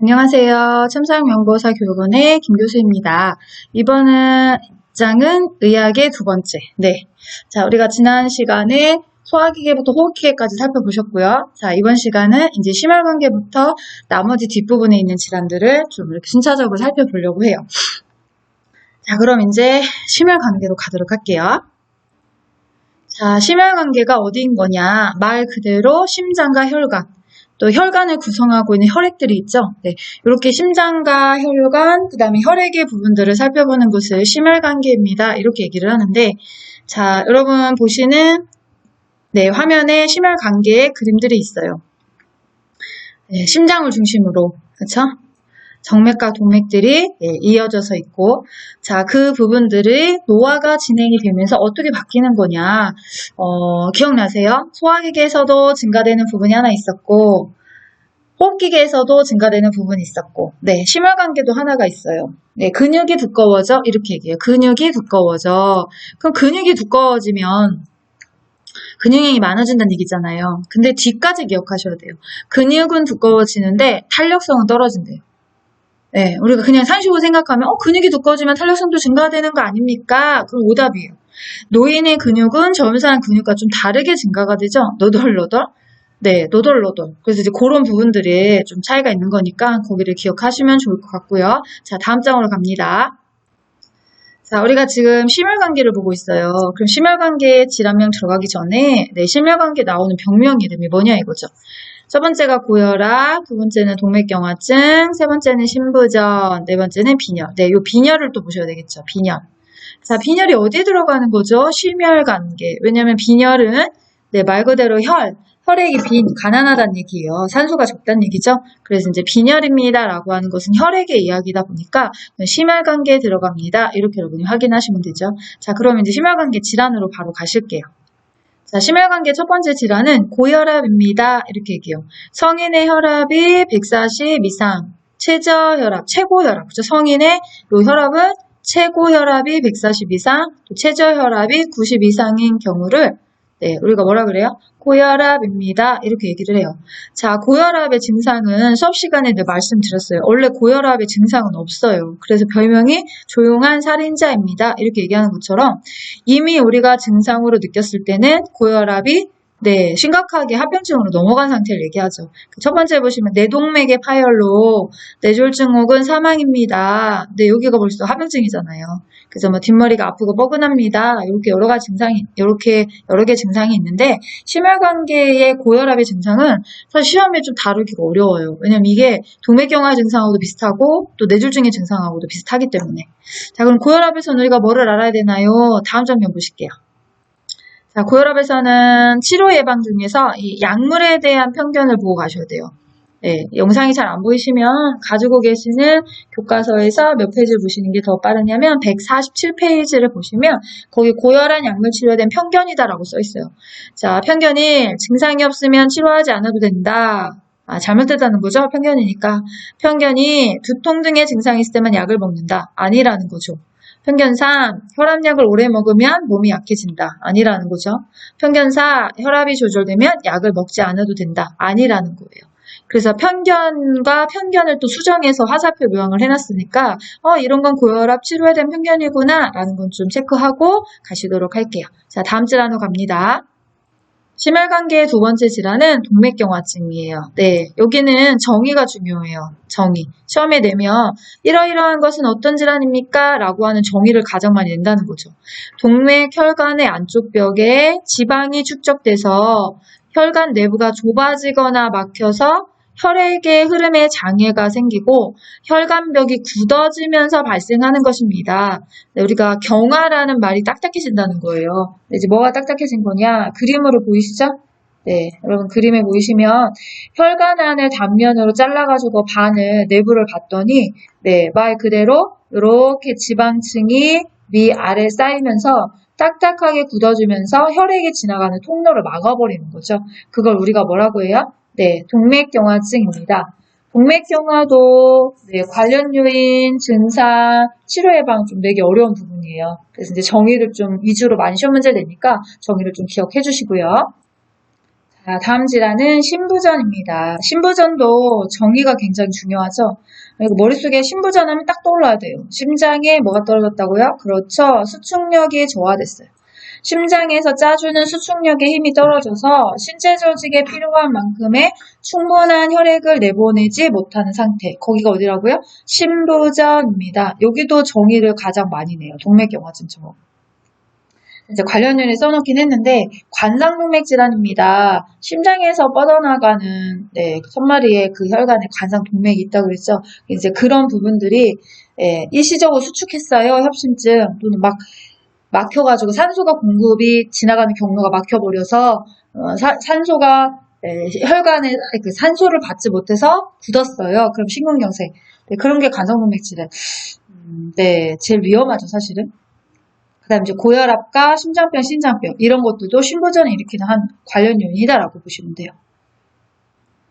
안녕하세요. 첨삭연구사 교육원의 김 교수입니다. 이번은 장은 의학의 두 번째. 네. 자, 우리가 지난 시간에 소화기계부터 호흡기계까지 살펴보셨고요. 자, 이번 시간은 이제 심혈관계부터 나머지 뒷부분에 있는 질환들을 좀 이렇게 순차적으로 살펴보려고 해요. 자, 그럼 이제 심혈관계로 가도록 할게요. 자, 심혈관계가 어디인 거냐? 말 그대로 심장과 혈관. 또 혈관을 구성하고 있는 혈액들이 있죠. 네, 이렇게 심장과 혈관, 그 다음에 혈액의 부분들을 살펴보는 것을 심혈관계입니다. 이렇게 얘기를 하는데, 자, 여러분 보시는 네, 화면에 심혈관계의 그림들이 있어요. 네, 심장을 중심으로, 그렇죠? 정맥과 동맥들이 예, 이어져서 있고, 자, 그 부분들이 노화가 진행이 되면서 어떻게 바뀌는 거냐, 어, 기억나세요? 소화기계에서도 증가되는 부분이 하나 있었고, 호흡기계에서도 증가되는 부분이 있었고, 네, 심혈관계도 하나가 있어요. 네, 근육이 두꺼워져? 이렇게 얘기해요. 근육이 두꺼워져. 그럼 근육이 두꺼워지면 근육량이 많아진다는 얘기잖아요. 근데 뒤까지 기억하셔야 돼요. 근육은 두꺼워지는데 탄력성은 떨어진대요. 네, 우리가 그냥 산식으로 생각하면 어, 근육이 두꺼워지면 탄력성도 증가되는 거 아닙니까? 그럼 오답이에요. 노인의 근육은 젊은 사람 근육과 좀 다르게 증가가 되죠. 너덜너덜. 네, 노덜노덜. 그래서 이제 그런 부분들이 좀 차이가 있는 거니까 거기를 기억하시면 좋을 것 같고요. 자, 다음 장으로 갑니다. 자, 우리가 지금 심혈관계를 보고 있어요. 그럼 심혈관계 질환명 들어가기 전에 네, 심혈관계 나오는 병명 이름이 뭐냐 이거죠. 첫 번째가 고혈압, 두 번째는 동맥경화증, 세 번째는 신부전, 네 번째는 빈혈. 네, 요 빈혈을 또 보셔야 되겠죠. 빈혈. 자, 빈혈이 어디에 들어가는 거죠? 심혈관계. 왜냐면 빈혈은 네, 말 그대로 혈, 혈액이 빈, 가난하다는 얘기예요. 산소가 적다는 얘기죠. 그래서 이제 빈혈입니다 라고 하는 것은 혈액의 이야기다 보니까 심혈관계에 들어갑니다. 이렇게 여러분이 확인하시면 되죠. 자, 그러면 이제 심혈관계 질환으로 바로 가실게요. 자, 심혈관계 첫 번째 질환은 고혈압입니다. 이렇게 얘기해요. 성인의 혈압이 140 이상, 최저혈압, 최고혈압. 그죠? 성인의 요 혈압은 최고혈압이 140 이상, 또 최저혈압이 90 이상인 경우를 네, 우리가 뭐라 그래요? 고혈압입니다. 이렇게 얘기를 해요. 자, 고혈압의 증상은 수업 시간에 늘 말씀드렸어요. 원래 고혈압의 증상은 없어요. 그래서 별명이 조용한 살인자입니다. 이렇게 얘기하는 것처럼 이미 우리가 증상으로 느꼈을 때는 고혈압이 네, 심각하게 합병증으로 넘어간 상태를 얘기하죠. 첫 번째 보시면 내동맥의 파열로 뇌졸중 혹은 사망입니다. 네, 여기가 벌써 합병증이잖아요. 그래서 뭐 뒷머리가 아프고 뻐근합니다. 이렇게 여러 가지 증상이 이렇게 여러 개 증상이 있는데 심혈관계의 고혈압의 증상은 사실 시험에 좀 다루기가 어려워요. 왜냐면 이게 동맥경화 증상하고도 비슷하고 또 뇌졸중의 증상하고도 비슷하기 때문에. 자, 그럼 고혈압에서는 우리가 뭐를 알아야 되나요? 다음 장면 보실게요. 자, 고혈압에서는 치료 예방 중에서 이 약물에 대한 편견을 보고 가셔야 돼요. 네, 영상이 잘 안 보이시면 가지고 계시는 교과서에서 몇 페이지를 보시는 게 더 빠르냐면 147페이지를 보시면 거기 고혈압 약물 치료에 대한 편견이다라고 써 있어요. 자, 편견이 증상이 없으면 치료하지 않아도 된다. 아, 잘못됐다는 거죠? 편견이니까. 편견이 두통 등의 증상이 있을 때만 약을 먹는다. 아니라는 거죠. 편견상 혈압약을 오래 먹으면 몸이 약해진다. 아니라는 거죠. 편견사 혈압이 조절되면 약을 먹지 않아도 된다. 아니라는 거예요. 그래서 편견과 편견을 또 수정해서 화살표 묘항을 해놨으니까 어 이런 건 고혈압 치료에 대한 편견이구나 라는 건 좀 체크하고 가시도록 할게요. 자 다음 질환으로 갑니다. 심혈관계의 두 번째 질환은 동맥경화증이에요. 네, 여기는 정의가 중요해요. 정의. 시험에 내면 이러이러한 것은 어떤 질환입니까? 라고 하는 정의를 가장 많이 낸다는 거죠. 동맥 혈관의 안쪽 벽에 지방이 축적돼서 혈관 내부가 좁아지거나 막혀서 혈액의 흐름에 장애가 생기고 혈관벽이 굳어지면서 발생하는 것입니다. 네, 우리가 경화라는 말이 딱딱해진다는 거예요. 네, 이제 뭐가 딱딱해진 거냐? 그림으로 보이시죠? 네, 여러분 그림에 보이시면 혈관 안을 단면으로 잘라가지고 반을 내부를 봤더니 네, 말 그대로 이렇게 지방층이 위아래 쌓이면서 딱딱하게 굳어지면서 혈액이 지나가는 통로를 막아버리는 거죠. 그걸 우리가 뭐라고 해요? 네, 동맥경화증입니다. 동맥경화도 네, 관련 요인, 증상, 치료 예방 좀 내기 어려운 부분이에요. 그래서 이제 정의를 좀 위주로 많이 시험 문제를 내니까 정의를 좀 기억해 주시고요. 자, 다음 질환은 신부전입니다. 신부전도 정의가 굉장히 중요하죠. 그리고 머릿속에 신부전 하면 딱 떠올라야 돼요. 심장에 뭐가 떨어졌다고요? 그렇죠. 수축력이 저하됐어요. 심장에서 짜주는 수축력의 힘이 떨어져서 신체 조직에 필요한 만큼의 충분한 혈액을 내보내지 못하는 상태. 거기가 어디라고요? 신부전입니다. 여기도 정의를 가장 많이 내요. 동맥경화증처럼. 이제 관련 연에 써놓긴 했는데 관상동맥 질환입니다. 심장에서 뻗어나가는 네, 손마리에 그 혈관에 관상동맥이 있다고 그랬죠. 이제 그런 부분들이 예, 일시적으로 수축했어요. 협심증 또는 막 막혀가지고 산소가 공급이 지나가는 경로가 막혀버려서 어, 사- 산소가 네, 혈관에 그 산소를 받지 못해서 굳었어요. 그럼 심근경색. 네, 그런 게 관상동맥 질환. 음, 네, 제일 위험하죠, 사실은. 그다음 이제 고혈압과 심장병, 신장병 이런 것들도 신부전을 일으키는 한 관련 요인이다라고 보시면 돼요.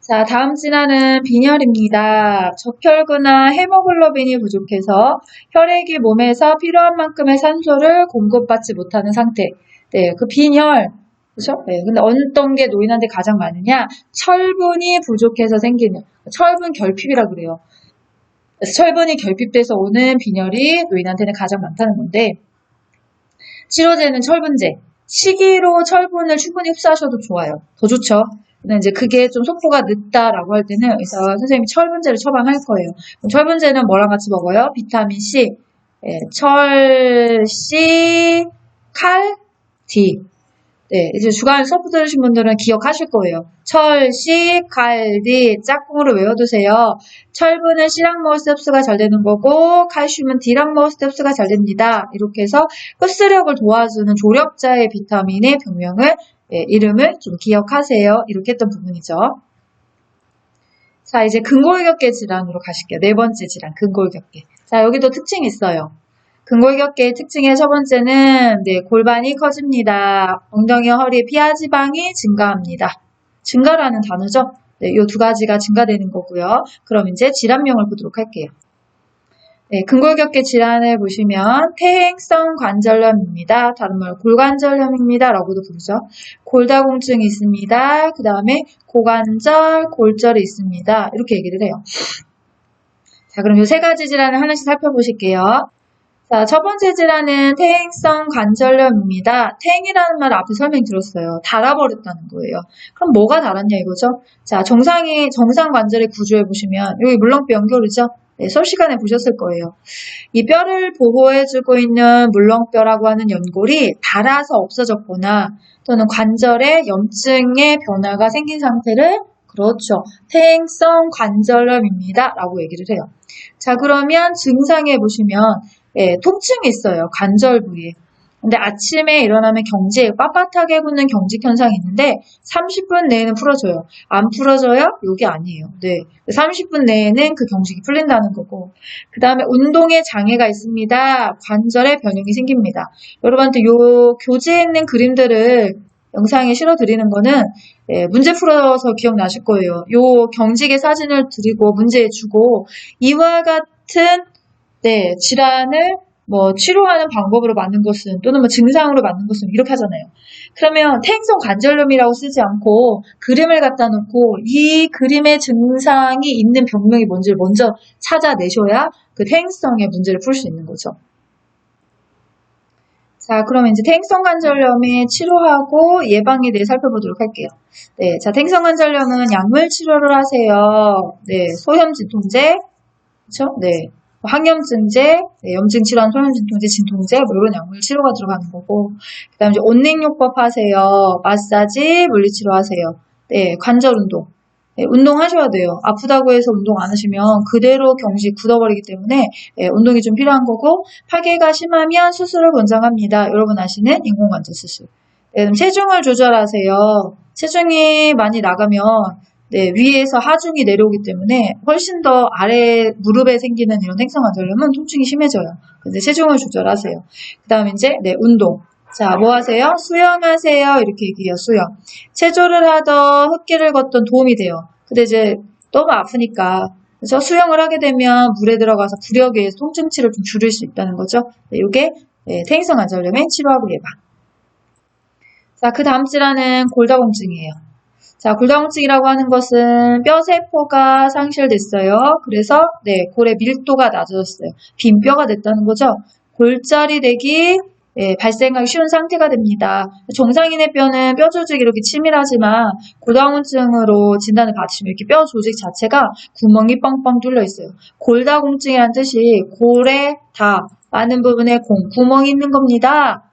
자, 다음 질환은 빈혈입니다. 적혈구나 헤모글로빈이 부족해서 혈액이 몸에서 필요한 만큼의 산소를 공급받지 못하는 상태. 네, 그 빈혈. 그죠? 네, 근데 어떤 게 노인한테 가장 많으냐? 철분이 부족해서 생기는, 철분 결핍이라 그래요. 철분이 결핍돼서 오는 빈혈이 노인한테는 가장 많다는 건데, 치료제는 철분제. 시기로 철분을 충분히 흡수하셔도 좋아요. 더 좋죠. 근데 이제 그게 좀 속도가 늦다라고 할 때는 의사 선생님이 철분제를 처방할 거예요. 그럼 철분제는 뭐랑 같이 먹어요? 비타민 C, 예, 철, C, 칼, D. 네, 이제 주간 수업 들으신 분들은 기억하실 거예요. 철, C, 칼, D 짝꿍으로 외워두세요. 철분은 C랑 때 흡수가 잘 되는 거고 칼슘은 먹을 때 흡수가 잘 됩니다. 이렇게 해서 흡수력을 도와주는 조력자의 비타민의 병명을 예, 이름을 좀 기억하세요. 이렇게 했던 부분이죠. 자, 이제 근골격계 질환으로 가실게요. 네 번째 질환, 근골격계. 자, 여기도 특징이 있어요. 근골격계의 특징의 첫 번째는 네, 골반이 커집니다. 엉덩이, 허리, 피하 지방이 증가합니다. 증가라는 단어죠. 네, 이 두 가지가 증가되는 거고요. 그럼 이제 질환명을 보도록 할게요. 네, 근골격계 질환을 보시면 퇴행성 관절염입니다. 다른 말 골관절염입니다. 라고도 부르죠. 골다공증이 있습니다. 그 다음에 고관절, 골절이 있습니다. 이렇게 얘기를 해요. 자, 그럼 이 세 가지 질환을 하나씩 살펴보실게요. 자, 첫 번째 질환은 퇴행성 관절염입니다. 퇴행이라는 말 앞에 설명 들었어요. 달아버렸다는 거예요. 그럼 뭐가 달았냐 이거죠? 자, 정상이, 정상 관절의 구조에 보시면, 여기 물렁뼈 연결이죠? 네, 수업 시간에 보셨을 거예요. 이 뼈를 보호해주고 있는 물렁뼈라고 하는 연골이 닳아서 없어졌거나 또는 관절에 염증의 변화가 생긴 상태를 그렇죠. 퇴행성 관절염입니다. 라고 얘기를 해요. 자, 그러면 증상에 보시면 예, 통증이 있어요. 관절 부위에. 근데 아침에 일어나면 경직, 빳빳하게 굳는 경직 현상이 있는데 30분 내에는 풀어져요. 안 풀어져요? 여기 아니에요. 네. 30분 내에는 그 경직이 풀린다는 거고. 그 다음에 운동에 장애가 있습니다. 관절에 변형이 생깁니다. 여러분한테 요 교재에 있는 그림들을 영상에 실어드리는 거는 예, 문제 풀어서 기억나실 거예요. 요 경직의 사진을 드리고 문제 주고 이와 같은 네, 질환을 뭐 치료하는 방법으로 맞는 것은 또는 뭐 증상으로 맞는 것은 이렇게 하잖아요. 그러면 퇴행성 관절염이라고 쓰지 않고 그림을 갖다 놓고 이 그림의 증상이 있는 병명이 뭔지를 먼저 찾아내셔야 그 퇴행성의 문제를 풀 수 있는 거죠. 자, 그러면 이제 퇴행성 관절염의 치료하고 예방에 대해 살펴보도록 할게요. 네, 자, 퇴행성 관절염은 약물 치료를 하세요. 네, 소염 진통제, 그렇죠? 네, 항염증제, 네, 염증 치료한 소염 진통제, 진통제, 뭐 이런 약물 치료가 들어가는 거고, 그다음에 온냉요법 하세요. 마사지, 물리치료 하세요. 네, 관절 운동. 네, 운동하셔야 돼요. 아프다고 해서 운동 안 하시면 그대로 경직 굳어버리기 때문에 예, 운동이 좀 필요한 거고 파괴가 심하면 수술을 권장합니다. 여러분 아시는 인공관절 수술. 네, 체중을 조절하세요. 체중이 많이 나가면 네, 위에서 하중이 내려오기 때문에 훨씬 더 아래 무릎에 생기는 이런 행성관절염은 통증이 심해져요. 근데 체중을 조절하세요. 그 다음에 이제 네, 운동. 자, 뭐 하세요? 수영하세요. 이렇게 얘기해요, 수영. 체조를 하던 흙길을 걷던 도움이 돼요. 근데 이제 너무 아프니까. 그래서 수영을 하게 되면 물에 들어가서 부력에 의해서 통증치를 좀 줄일 수 있다는 거죠. 네, 이게 네, 퇴행성 관절염의 치료하고 예방. 자, 그 다음 질환은 골다공증이에요. 자, 골다공증이라고 하는 것은 뼈세포가 상실됐어요. 그래서 네, 골의 밀도가 낮아졌어요. 빈 뼈가 됐다는 거죠. 골절이 되기 예, 발생하기 쉬운 상태가 됩니다. 정상인의 뼈는 뼈 조직이 이렇게 치밀하지만 골다공증으로 진단을 받으시면 이렇게 뼈 조직 자체가 구멍이 뻥뻥 뚫려 있어요. 골다공증이라는 뜻이 골에 다 많은 부분에 공, 구멍이 있는 겁니다.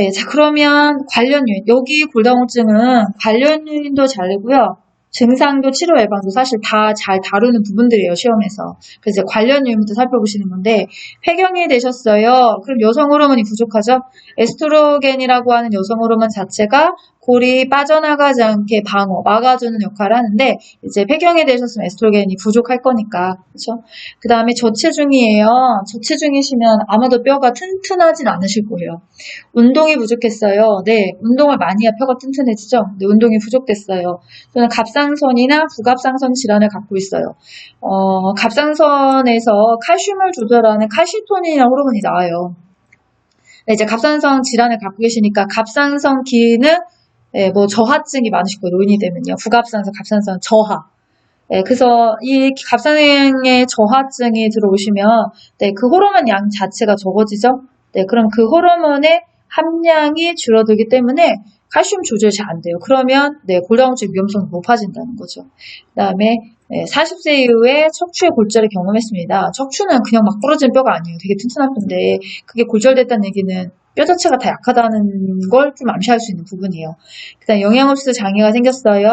네, 자 그러면 관련 요인. 여기 골다공증은 관련 요인도 잘 되고요. 증상도 치료 예방도 사실 다 잘 다루는 부분들이에요 시험에서. 그래서 관련 요인부터 살펴보시는 건데 폐경이 되셨어요. 그럼 여성 호르몬이 부족하죠? 에스트로겐이라고 하는 여성 호르몬 자체가 골이 빠져나가지 않게 방어 막아주는 역할을 하는데 이제 폐경이 되셨으면 에스트로겐이 부족할 거니까. 그렇죠 그 다음에 저체중이에요. 저체중이시면 아마도 뼈가 튼튼하진 않으실 거예요. 운동이 부족했어요. 네 운동을 많이 해야 뼈가 튼튼해지죠? 근데 운동이 부족됐어요. 또는 갑상선이나 부갑상선 질환을 갖고 있어요. 어, 갑상선에서 칼슘을 조절하는 칼시토닌이라는 호르몬이 나와요. 네, 이제 갑상선 질환을 갖고 계시니까 갑상선 기능 예, 뭐 저하증이 거예요. 노인이 되면요. 부갑상선, 갑상선 저하. 예, 그래서 이 갑상행의 저하증이 들어오시면 네, 그 호르몬 양 자체가 적어지죠. 네, 그럼 그 호르몬의 함량이 줄어들기 때문에 칼슘 조절이 잘 안 돼요. 그러면 네, 골다공증 위험성이 높아진다는 거죠. 그 다음에 40세 이후에 척추의 골절을 경험했습니다. 척추는 그냥 막 부러진 뼈가 아니에요. 되게 튼튼한 뼈인데 그게 골절됐다는 얘기는 뼈 자체가 다 약하다는 걸 좀 암시할 수 있는 부분이에요. 그 다음 영양흡수 장애가 생겼어요.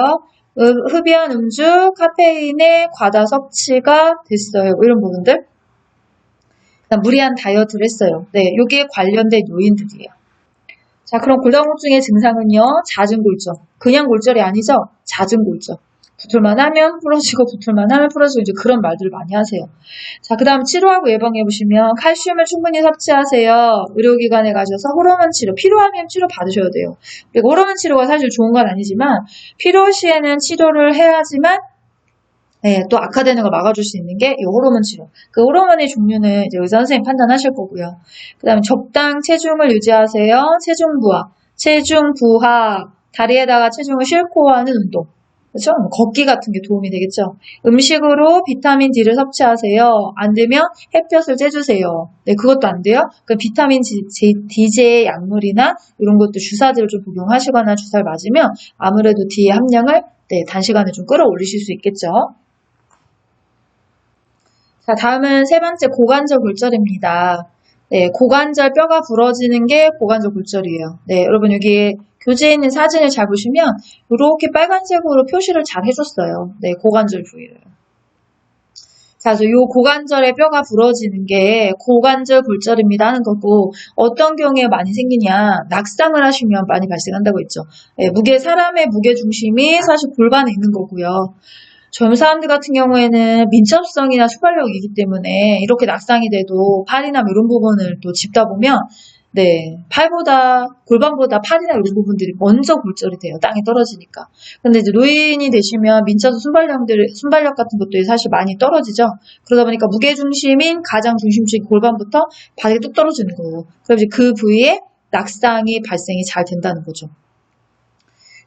흡- 흡연 음주, 카페인의 과다 섭취가 됐어요. 뭐 이런 부분들. 그다음 무리한 다이어트를 했어요. 네, 요게 관련된 요인들이에요. 자, 그럼 골다공증의 증상은요, 잦은 골절. 그냥 골절이 아니죠? 잦은 골절. 붙을만 하면 부러지고 붙을만 하면 부러지고 이제 그런 말들을 많이 하세요. 자, 그 다음 치료하고 예방해 보시면 칼슘을 충분히 섭취하세요. 의료기관에 가셔서 호르몬 치료, 필요하면 치료 받으셔야 돼요. 그리고 호르몬 치료가 사실 좋은 건 아니지만 필요 시에는 치료를 해야지만 네, 또 악화되는 걸 막아줄 수 있는 게 이 호르몬 치료. 그 호르몬의 종류는 이제 의사 선생님 판단하실 거고요. 그 다음에 적당 체중을 유지하세요. 체중 부하. 체중 부하. 다리에다가 체중을 싣고 하는 운동. 그렇죠? 뭐 걷기 같은 게 도움이 되겠죠. 음식으로 비타민 D를 섭취하세요. 안 되면 햇볕을 쬐주세요. 네, 그것도 안 돼요. 그 비타민 D제 약물이나 이런 것도 주사제를 좀 복용하시거나 주사를 맞으면 아무래도 D의 함량을 네, 단시간에 좀 끌어올리실 수 있겠죠. 자, 다음은 세 번째 고관절 골절입니다. 네, 고관절 뼈가 부러지는 게 고관절 골절이에요. 네, 여러분 여기 교재에 있는 사진을 잘 보시면 이렇게 빨간색으로 표시를 잘 해줬어요. 네, 고관절 부위를. 자, 이 고관절의 뼈가 부러지는 게 고관절 골절입니다 하는 거고 어떤 경우에 많이 생기냐 낙상을 하시면 많이 발생한다고 했죠. 네, 무게 사람의 무게 중심이 사실 골반에 있는 거고요. 젊은 사람들 같은 경우에는 민첩성이나 순발력이기 때문에 이렇게 낙상이 돼도 팔이나 뭐 이런 부분을 또 짚다 보면 네, 팔보다 골반보다 팔이나 이런 부분들이 먼저 골절이 돼요. 땅에 떨어지니까. 근데 이제 노인이 되시면 민첩 순발력들 순발력 같은 것들이 사실 많이 떨어지죠. 그러다 보니까 무게 중심인 가장 중심축 골반부터 발이 뚝 떨어지는 거예요. 그럼 이제 그 부위에 낙상이 발생이 잘 된다는 거죠.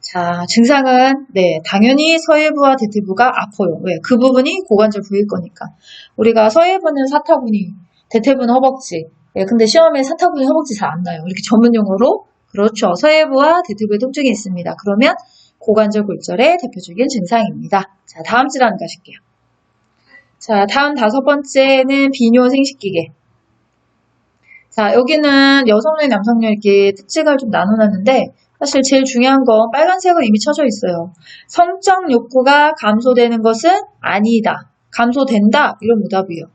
자, 증상은 네, 당연히 서해부와 대퇴부가 아파요. 왜? 그 부분이 고관절 부위일 거니까. 우리가 서해부는 사타구니, 대퇴부는 허벅지. 예, 근데 시험에 사타구니 허벅지 잘 안 나요. 이렇게 전문 용어로 그렇죠. 서해부와 대퇴부에 통증이 있습니다. 그러면 고관절 골절의 대표적인 증상입니다. 자, 다음 질환 가실게요. 자, 다음 다섯 번째는 비뇨 생식기계. 자, 여기는 여성용, 남성용 이렇게 특징을 좀 나눠놨는데 사실 제일 중요한 건 빨간색으로 이미 쳐져 있어요. 성적 욕구가 감소되는 것은 아니다. 감소된다. 이런 오답이에요.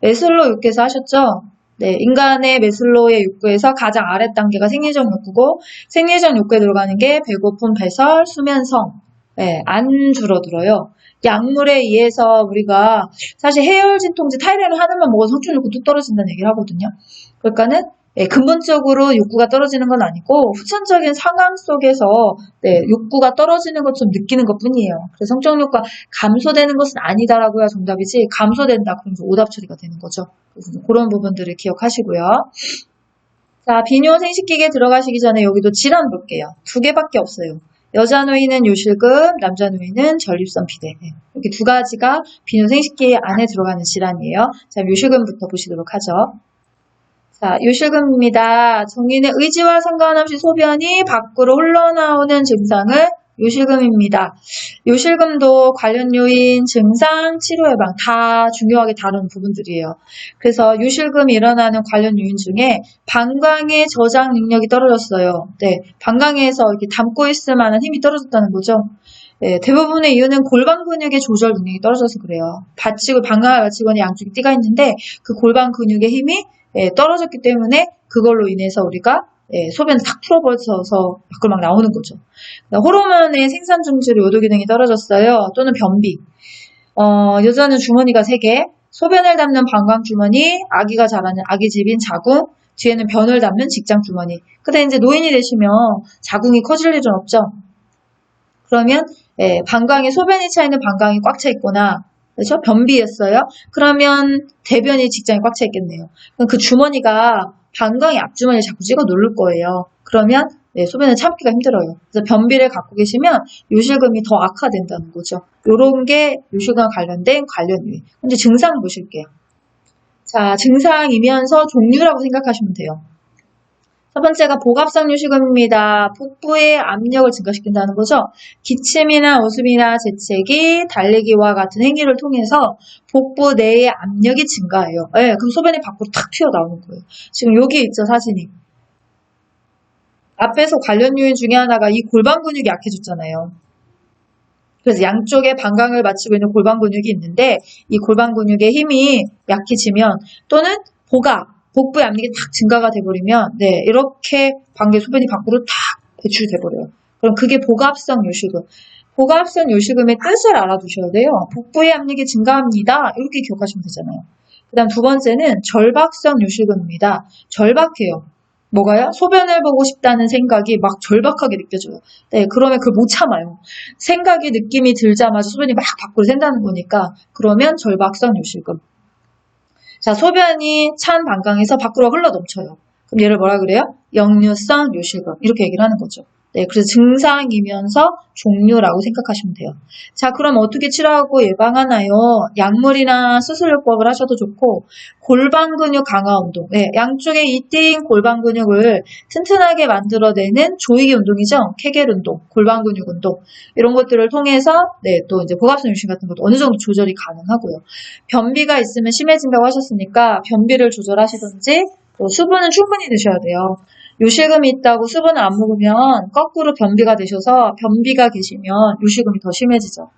메슬로 욕구에서 하셨죠? 네, 인간의 메슬로의 욕구에서 가장 아래 단계가 생리적 욕구고 생리적 욕구에 들어가는 게 배고픔, 배설, 수면, 성. 네, 안 줄어들어요. 약물에 의해서 우리가 사실 해열 진통제 타이레놀 하나만 먹어서 성충 욕구 뚝 떨어진다는 얘기를 하거든요. 그러니까는 예, 근본적으로 욕구가 떨어지는 건 아니고 후천적인 상황 속에서 네, 욕구가 떨어지는 것 좀 느끼는 것 뿐이에요. 그래서 성적 욕구가 감소되는 것은 아니다라고야 정답이지 감소된다 그러면 오답 처리가 되는 거죠. 그런 부분들을 기억하시고요. 자, 비뇨 생식기계 들어가시기 전에 여기도 질환 볼게요. 두 개밖에 없어요. 여자 노인은 요실금, 남자 노인은 전립선 비대. 네, 이렇게 두 가지가 비뇨 생식기 안에 들어가는 질환이에요. 자, 요실금부터 보시도록 하죠. 자, 요실금입니다. 정인의 의지와 상관없이 소변이 밖으로 흘러나오는 증상을 요실금입니다. 요실금도 관련 요인, 증상, 치료 예방 다 중요하게 다룬 부분들이에요. 그래서 요실금이 일어나는 관련 요인 중에 방광의 저장 능력이 떨어졌어요. 네, 방광에서 이렇게 담고 있을 만한 힘이 떨어졌다는 거죠. 네, 대부분의 이유는 골반 근육의 조절 능력이 떨어져서 그래요. 받치고 방광을 받치고 양쪽에 띠가 있는데 그 골반 근육의 힘이 예, 떨어졌기 때문에 그걸로 인해서 우리가 예, 소변을 탁 풀어버려서 밖으로 막 나오는 거죠. 그러니까 호르몬의 생산 중지로 요도 기능이 떨어졌어요. 또는 변비. 어, 여자는 주머니가 3개, 소변을 담는 방광 주머니, 아기가 자라는 아기 집인 자궁, 뒤에는 변을 담는 직장 주머니. 근데 이제 노인이 되시면 자궁이 커질 일은 없죠. 그러면 예, 방광에 소변이 차 있는 방광이 꽉 차 있거나 그렇죠? 변비였어요. 그러면 대변이 직장이 꽉차 있겠네요. 그 주머니가 방광의 앞주머니를 자꾸 찍어 누를 거예요. 그러면 네, 소변을 참기가 힘들어요. 그래서 변비를 갖고 계시면 요실금이 더 악화된다는 거죠. 요런 게 요실금과 관련된 관련 요인. 근데 증상 보실게요. 자, 증상이면서 종류라고 생각하시면 돼요. 첫 번째가 복압성 요실금입니다. 복부의 압력을 증가시킨다는 거죠. 기침이나 웃음이나 재채기, 달리기와 같은 행위를 통해서 복부 내의 압력이 증가해요. 네, 그럼 소변이 밖으로 탁 튀어나오는 거예요. 지금 여기 있죠, 사진이. 앞에서 관련 요인 중에 하나가 이 골반 근육이 약해졌잖아요. 그래서 양쪽에 방광을 마치고 있는 골반 근육이 있는데 이 골반 근육의 힘이 약해지면 또는 복압, 복부의 압력이 탁 증가가 돼버리면 네 이렇게 방계 소변이 밖으로 탁 배출돼 버려요. 그럼 그게 복압성 요실금. 복압성 요실금의 뜻을 알아두셔야 돼요. 복부의 압력이 증가합니다. 이렇게 기억하시면 되잖아요. 그 다음 두 번째는 절박성 요실금입니다. 절박해요. 뭐가요? 소변을 보고 싶다는 생각이 막 절박하게 느껴져요. 네, 그러면 그걸 못 참아요. 생각이 느낌이 들자마자 소변이 막 밖으로 샌다는 거니까 그러면 절박성 요실금. 자, 소변이 찬 방광에서 밖으로 흘러 넘쳐요. 그럼 얘를 뭐라 그래요? 역류성 요실금. 이렇게 얘기를 하는 거죠. 네, 그래서 증상이면서 종류라고 생각하시면 돼요. 자, 그럼 어떻게 치료하고 예방하나요? 약물이나 수술요법을 하셔도 좋고, 골반 근육 강화 운동. 네, 양쪽에 이띵 골반 근육을 튼튼하게 만들어내는 조이기 운동이죠. 케겔 운동, 골반 근육 운동. 이런 것들을 통해서, 네, 또 이제 복압성 유신 같은 것도 어느 정도 조절이 가능하고요. 변비가 있으면 심해진다고 하셨으니까, 변비를 조절하시든지, 또 수분은 충분히 드셔야 돼요. 요실금이 있다고 수분을 안 먹으면 거꾸로 변비가 되셔서 변비가 계시면 요실금이 더 심해지죠.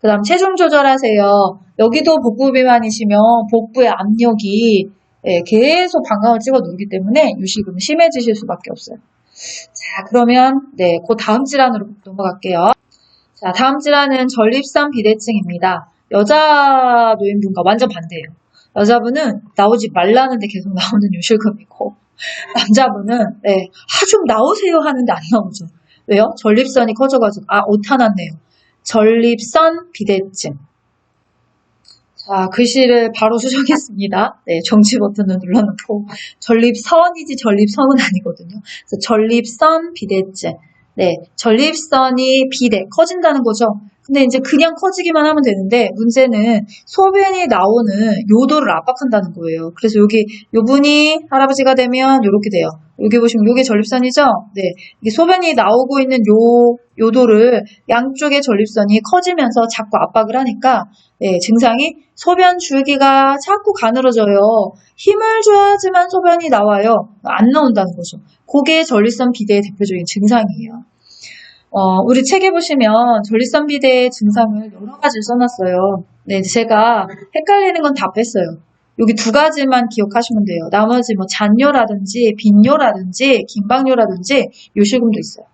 그 다음 체중 조절하세요. 여기도 복부 비만이시면 복부의 압력이 예, 계속 방광을 찍어 누르기 때문에 요실금이 심해지실 수밖에 없어요. 자, 그러면 네, 그 다음 질환으로 넘어갈게요. 자, 다음 질환은 전립선 비대증입니다. 여자 노인분과 완전 반대예요. 여자분은 나오지 말라는데 계속 나오는 요실금이고 남자분은 네, 아, 좀 나오세요 하는데 안 나오죠. 왜요? 전립선이 커져가지고 아 오타났네요. 전립선 비대증. 자 글씨를 바로 수정했습니다. 네 정치 버튼을 눌러놓고 전립선이지 전립선은 아니거든요. 전립선 비대증. 네 전립선이 비대 커진다는 거죠. 근데 이제 그냥 커지기만 하면 되는데 문제는 소변이 나오는 요도를 압박한다는 거예요. 그래서 여기 요분이 할아버지가 되면 이렇게 돼요. 여기 보시면 이게 전립선이죠? 네. 이게 소변이 나오고 있는 요 요도를 양쪽의 전립선이 커지면서 자꾸 압박을 하니까 네, 증상이 소변 줄기가 자꾸 가늘어져요. 힘을 줘야지만 소변이 나와요. 안 나온다는 거죠. 그게 전립선 비대의 대표적인 증상이에요. 어, 우리 책에 보시면 전립선 비대의 증상을 여러 가지 써놨어요. 네, 제가 헷갈리는 건다 뺐어요. 여기 두 가지만 기억하시면 돼요. 나머지 뭐 잔뇨라든지 빈뇨라든지 긴박뇨라든지 요실금도 있어요.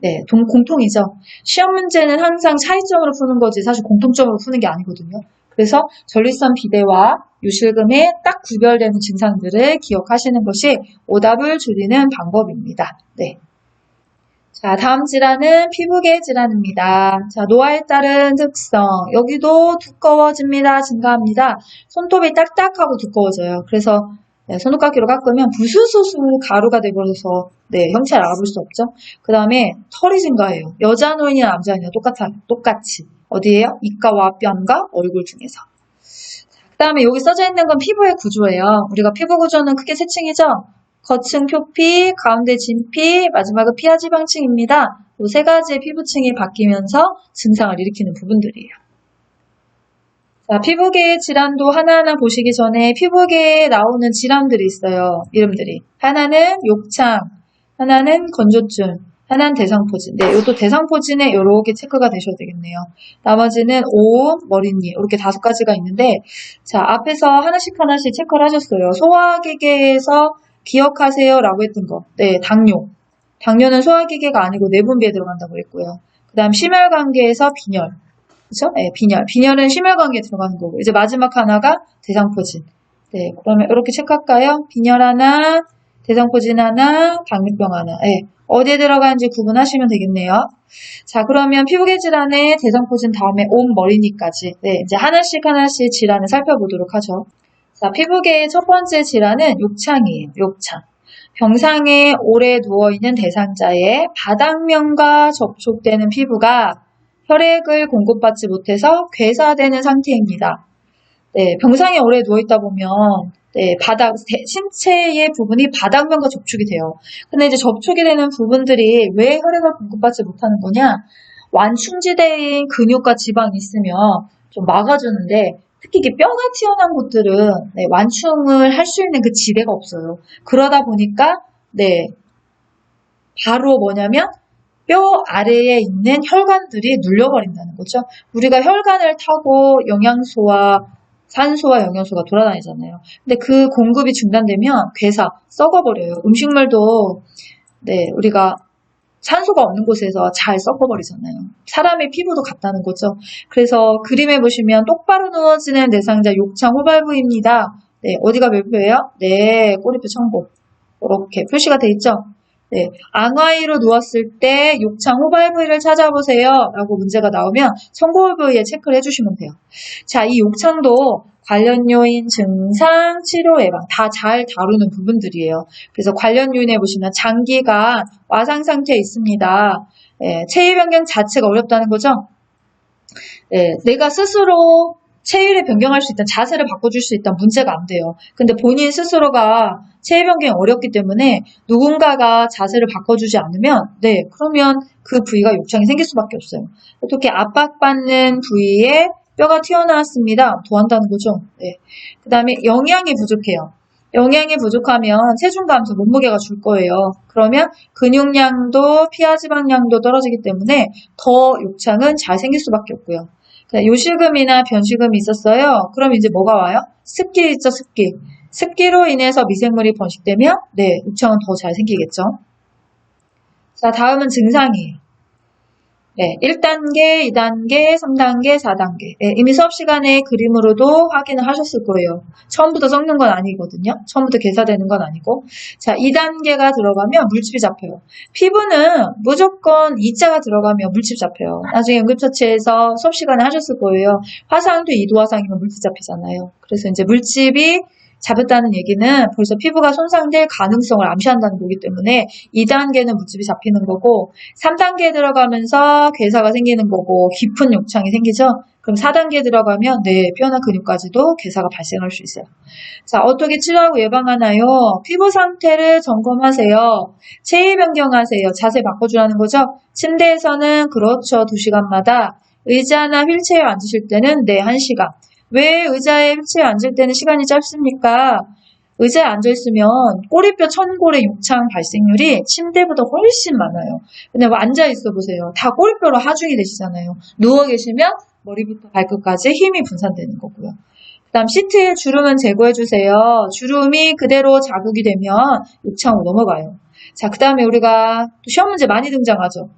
네, 동, 공통이죠. 시험 문제는 항상 차이점으로 푸는 거지 사실 공통점으로 푸는 게 아니거든요. 그래서 전립선 비대와 요실금에 딱 구별되는 증상들을 기억하시는 것이 오답을 줄이는 방법입니다. 네. 자, 다음 질환은 피부계 질환입니다. 자, 노화에 따른 특성. 여기도 두꺼워집니다. 증가합니다. 손톱이 딱딱하고 두꺼워져요. 그래서 네, 손톱깎이로 깎으면 부스스스 가루가 되버려서 네, 형체를 알아볼 수 없죠. 그 다음에 털이 증가해요. 여자 노인이나 남자 노인이나 똑같아, 똑같이. 어디에요? 이가와 뺨과 얼굴 중에서. 그 다음에 여기 써져 있는 건 피부의 구조예요. 우리가 피부 구조는 크게 세 층이죠. 겉층 표피, 가운데 진피, 마지막은 피하 지방층입니다. 이세 가지의 피부층이 바뀌면서 증상을 일으키는 부분들이에요. 자, 피부계 질환도 하나하나 보시기 전에 피부계에 나오는 질환들이 있어요. 이름들이. 하나는 욕창, 하나는 건조증, 하나는 대상포진. 네, 이것도 대상포진에 이렇게 체크가 되셔야 되겠네요. 나머지는 오음, 머리니 이렇게 다섯 가지가 있는데 자, 앞에서 하나씩 하나씩 체크를 하셨어요. 소화기계에서 기억하세요 라고 했던 거. 네, 당뇨. 당뇨는 소화기계가 아니고 내분비에 들어간다고 했고요. 그 다음 심혈관계에서 빈혈. 그죠? 네, 빈혈. 빈혈은 심혈관계에 들어가는 거고. 이제 마지막 하나가 대상포진. 네, 그러면 이렇게 체크할까요? 빈혈 하나, 대상포진 하나, 당뇨병 하나. 네, 어디에 들어가는지 구분하시면 되겠네요. 자, 그러면 피부계 질환의 대상포진 다음에 온 머리니까지. 네, 이제 하나씩 하나씩 질환을 살펴보도록 하죠. 자, 피부계의 첫 번째 질환은 욕창이에요. 욕창. 병상에 오래 누워있는 대상자의 바닥면과 접촉되는 피부가 혈액을 공급받지 못해서 괴사되는 상태입니다. 네, 병상에 오래 누워있다 보면 네, 바닥, 신체의 부분이 바닥면과 접촉이 돼요. 근데 이제 접촉이 되는 부분들이 왜 혈액을 공급받지 못하는 거냐? 완충지대인 근육과 지방이 있으면 좀 막아주는데 특히 이게 뼈가 튀어나온 곳들은 네, 완충을 할 수 있는 그 지대가 없어요. 그러다 보니까 네 바로 뭐냐면 뼈 아래에 있는 혈관들이 눌려버린다는 거죠. 우리가 혈관을 타고 영양소와 산소와 영양소가 돌아다니잖아요. 근데 그 공급이 중단되면 괴사, 썩어버려요. 음식물도 네 우리가 산소가 없는 곳에서 잘 썩어버리잖아요. 사람의 피부도 같다는 거죠. 그래서 그림에 보시면 똑바로 누워지는 내상자 욕창 호발부입니다. 네, 어디가 몇 표예요? 네, 꼬리뼈 청보. 이렇게 표시가 돼 있죠. 네, 앙하이로 누웠을 때 욕창 호발 부위를 찾아보세요. 라고 문제가 나오면 청고홀 부위에 체크를 해주시면 돼요. 자, 이 욕창도 관련 요인, 증상, 치료 예방 다 잘 다루는 부분들이에요. 그래서 관련 요인에 보시면 장기가 와상 상태에 있습니다. 예, 체위 변경 자체가 어렵다는 거죠. 예, 내가 스스로 체위를 변경할 수 있다, 자세를 바꿔줄 수 있다, 문제가 안 돼요. 근데 본인 스스로가 체위 변경이 어렵기 때문에 누군가가 자세를 바꿔주지 않으면, 네, 그러면 그 부위가 욕창이 생길 수밖에 없어요. 어떻게 압박받는 부위에 뼈가 튀어나왔습니다. 도한다는 거죠. 네. 그 다음에 영양이 부족해요. 영양이 부족하면 체중 감소, 몸무게가 줄 거예요. 그러면 근육량도 피하 지방량도 떨어지기 때문에 더 욕창은 잘 생길 수밖에 없고요. 요실금이나 변실금이 있었어요. 그럼 이제 뭐가 와요? 습기 있죠, 습기. 습기로 인해서 미생물이 번식되면 네, 욕창은 더 잘 생기겠죠. 자, 다음은 증상이에요. 네, 1단계, 2단계, 3단계, 4단계. 네, 이미 수업 시간에 그림으로도 확인을 하셨을 거예요. 처음부터 섞는 건 아니거든요. 처음부터 계산되는 건 아니고. 자, 2단계가 들어가면 물집이 잡혀요. 피부는 무조건 2자가 들어가면 물집 잡혀요. 나중에 응급처치에서 수업 시간에 하셨을 거예요. 화상도 2도 화상이면 물집 잡히잖아요. 그래서 이제 물집이 잡혔다는 얘기는 벌써 피부가 손상될 가능성을 암시한다는 거기 때문에 2단계는 물집이 잡히는 거고 3단계에 들어가면서 괴사가 생기는 거고 깊은 욕창이 생기죠. 그럼 4단계에 들어가면 네, 뼈나 근육까지도 괴사가 발생할 수 있어요. 자, 어떻게 치료하고 예방하나요? 피부 상태를 점검하세요. 체위 변경하세요. 자세 바꿔주라는 거죠. 침대에서는 그렇죠. 2시간마다 의자나 휠체어에 앉으실 때는 네, 1시간. 왜 의자에 휠체어 앉을 때는 시간이 짧습니까? 의자에 앉아있으면 꼬리뼈 천골의 욕창 발생률이 침대보다 훨씬 많아요. 근데 뭐 앉아있어 보세요. 다 꼬리뼈로 하중이 되시잖아요. 누워 계시면 머리부터 발끝까지 힘이 분산되는 거고요. 그 다음 시트의 주름은 제거해주세요. 주름이 그대로 자국이 되면 욕창으로 넘어가요. 자, 그 다음에 우리가 시험 문제 많이 등장하죠.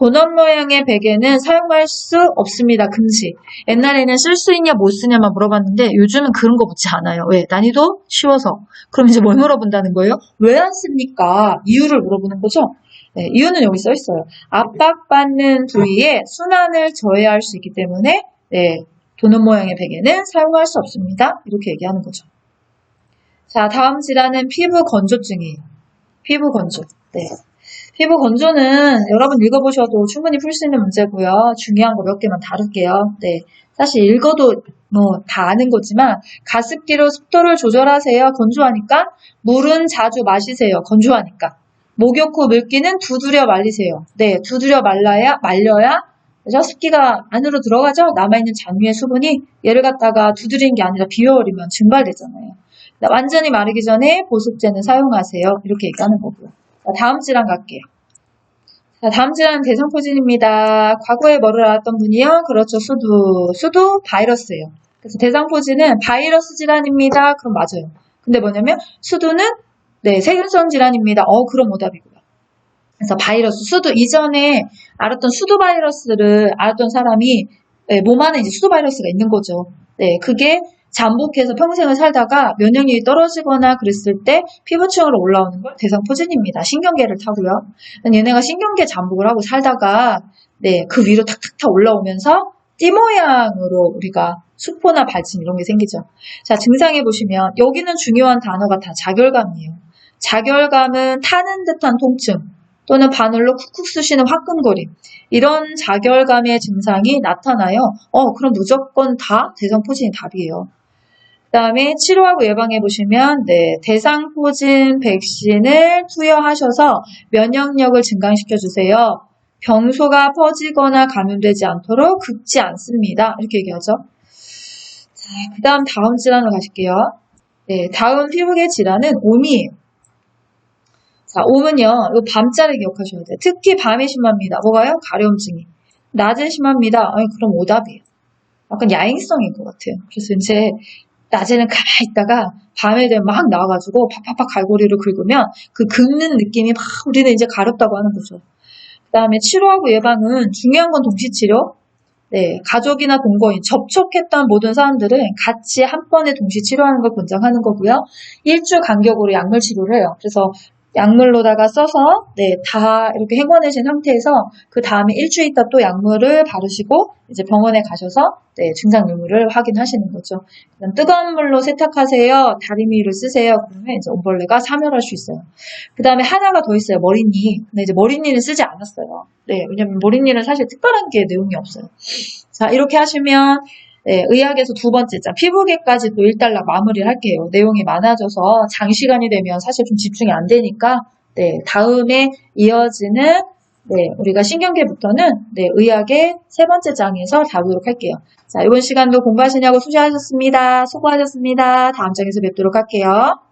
도넛 모양의 베개는 사용할 수 없습니다. 금지. 옛날에는 쓸 수 있냐 못 쓰냐만 물어봤는데 요즘은 그런 거 묻지 않아요. 왜? 난이도 쉬워서. 그럼 이제 뭘 물어본다는 거예요? 왜 안 씁니까? 이유를 물어보는 거죠. 네, 이유는 여기 써 있어요. 압박받는 부위에 순환을 저해할 수 있기 때문에 네, 도넛 모양의 베개는 사용할 수 없습니다. 이렇게 얘기하는 거죠. 자, 다음 질환은 피부 건조증이에요. 피부 건조. 네. 피부 건조는 여러분 읽어보셔도 충분히 풀 수 있는 문제고요. 중요한 거 몇 개만 다룰게요. 네. 사실 읽어도 뭐 다 아는 거지만 가습기로 습도를 조절하세요. 건조하니까 물은 자주 마시세요. 건조하니까. 목욕 후 물기는 두드려 말리세요. 네, 두드려 말라야 말려야 그죠? 습기가 안으로 들어가죠. 남아있는 잔위의 수분이 얘를 갖다가 두드리는 게 아니라 비워버리면 증발되잖아요. 완전히 마르기 전에 보습제는 사용하세요. 이렇게 얘기하는 거고요. 자, 다음 질환 갈게요. 자, 다음 질환은 대상포진입니다. 과거에 뭐를 알았던 분이요? 그렇죠. 수두. 수두 바이러스예요. 그래서 대상포진은 바이러스 질환입니다. 그럼 맞아요. 근데 뭐냐면 수두는 네, 세균성 질환입니다. 어, 그럼 오답이고요. 그래서 바이러스, 수두 이전에 알았던 수두 바이러스를 알았던 사람이 네, 몸 안에 이제 수두 바이러스가 있는 거죠. 네, 그게 잠복해서 평생을 살다가 면역력이 떨어지거나 그랬을 때 피부층으로 올라오는 걸 대상포진입니다. 신경계를 타고요. 얘네가 신경계 잠복을 하고 살다가 네, 그 위로 탁탁탁 올라오면서 띠 모양으로 우리가 수포나 발진 이런 게 생기죠. 자, 증상에 보시면 여기는 중요한 단어가 다 자결감이에요. 자결감은 타는 듯한 통증 또는 바늘로 쿡쿡 쑤시는 화끈거림 이런 자결감의 증상이 나타나요. 어, 그럼 무조건 다 대상포진이 답이에요. 그 다음에 치료하고 예방해 보시면 네, 대상포진 백신을 투여하셔서 면역력을 증강시켜 주세요. 병소가 퍼지거나 감염되지 않도록 긁지 않습니다. 이렇게 얘기하죠. 자, 그 다음 다음 질환으로 가실게요. 네, 다음 피부계 질환은 옴이에요. 자, 옴은요, 이거 밤자를 기억하셔야 돼요. 특히 밤에 심합니다. 뭐가요? 가려움증이. 낮에 심합니다. 아니, 그럼 오답이에요. 약간 야행성인 것 같아요. 그래서 이제 낮에는 가만히 있다가 밤에 되면 막 나와가지고 팍팍팍 갈고리를 긁으면 그 긁는 느낌이 막 우리는 이제 가렵다고 하는 거죠. 그 다음에 치료하고 예방은 중요한 건 동시치료. 네, 가족이나 동거인, 접촉했던 모든 사람들은 같이 한 번에 동시 치료하는 걸 권장하는 거고요. 일주 간격으로 약물 치료를 해요. 그래서 약물로다가 써서 네, 다 이렇게 행원해진 상태에서 그 다음에 일주일 있다 또 약물을 바르시고 이제 병원에 가셔서 네, 증상 유무를 확인하시는 거죠. 그럼 뜨거운 물로 세탁하세요. 다리미를 쓰세요. 그러면 이제 온벌레가 사멸할 수 있어요. 그 다음에 하나가 더 있어요. 머리니. 근데 이제 머리니는 쓰지 않았어요. 네, 왜냐면 머리니는 사실 특별한 게 내용이 없어요. 자, 이렇게 하시면 네, 의학에서 두 번째 장, 피부계까지 또 일단락 마무리를 할게요. 내용이 많아져서 장시간이 되면 사실 좀 집중이 안 되니까, 네, 다음에 이어지는, 네, 우리가 신경계부터는, 네, 의학의 세 번째 장에서 다루도록 할게요. 자, 이번 시간도 공부하시냐고 수고하셨습니다. 수고하셨습니다. 다음 장에서 뵙도록 할게요.